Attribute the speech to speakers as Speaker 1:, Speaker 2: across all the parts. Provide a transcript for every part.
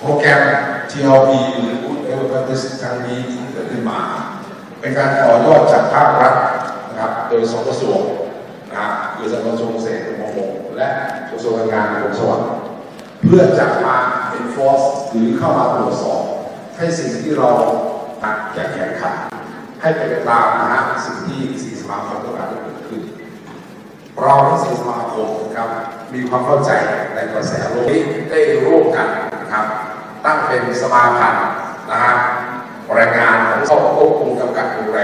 Speaker 1: โปรแกรม TLP หรือ Good Development ครั้งนี้ที่เกิดขึ้นมา เป็นการต่อยอดจากภาครัฐนะครับ โดยสองกระทรวงนะครับคือสำนักงเกษตรและประมงและกระทรวงแรงงานของสวัสดิ์เพื่อจะมา enforce หรือเข้ามาตรวจสอบ ให้สิ่งที่เราตัดแก้แข่งขันให้เป็นไปตามนะฮะสิ่งที่สี่สมาคมต้องการให้เกิดขึ้นเราทั้งสี่สมาคมนะครับมีความเข้าใจในกระแสโลกได้ร่วมกัน เป็นสมาพันธ์นะฮะแรงงานของเข้าควบคุมกำกับดูแล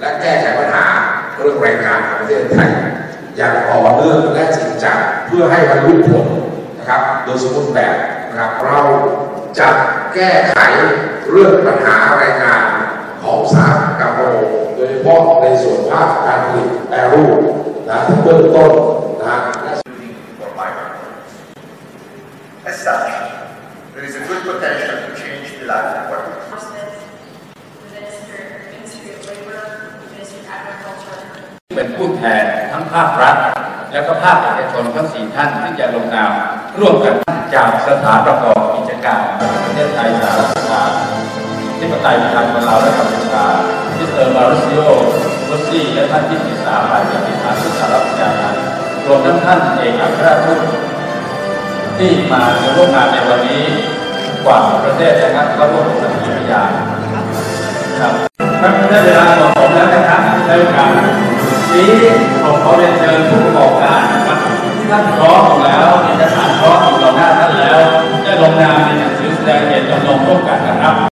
Speaker 1: และแก้ไขปัญหาเรื่องแรงงานของประเทศไทย อย่างต่อเนื่องและจริงจังเพื่อให้บรรลุผลนะครับ โดยสมบูรณ์แบบนะครับเราจะแก้ไขเรื่องปัญหาแรงงานของสาหกรรมปรงโดยเฉพาะในส่วนภาคการผลิตแปรรูปนะที่เบื้องต้นนะฮะ
Speaker 2: for migrant workers. As such, there is a good potential to change the life of
Speaker 3: what we
Speaker 4: เป็นผู้แทนทั้งภาครัฐ และก็ภาคเอกชนทั้งสี่ท่านที่จะลงนามร่วมกันจากสถานประกอบกิจการประเทศไทยสหรัฐอเมริกาที่ประทศไทยประชาชนลาวและกัมพูชามิสเตอร์มาริซิโอโรซี่และท่านที่ปรึกษาฝ่ายการติดตามที่สหรัฐอเมริการวมทั้งท่านเอกอัครราชทูต ที่มาร่วมงานในวันนี้กว่าประเทศนะครับก็ร่วมเป็นสักขีพยานครับครับได้เวลาของผมแล้วนะครับได้โอกาสนี้ผมขอเรียนเชิญผู้ประกอบการนะครับที่ท่านพร้อมอยู่แล้วเอกสารพร้อมอยู่ต่อหน้าท่านแล้ว ได้ลงนามในหนังสือแสดงเหตจำนงร่วมกันนะครับ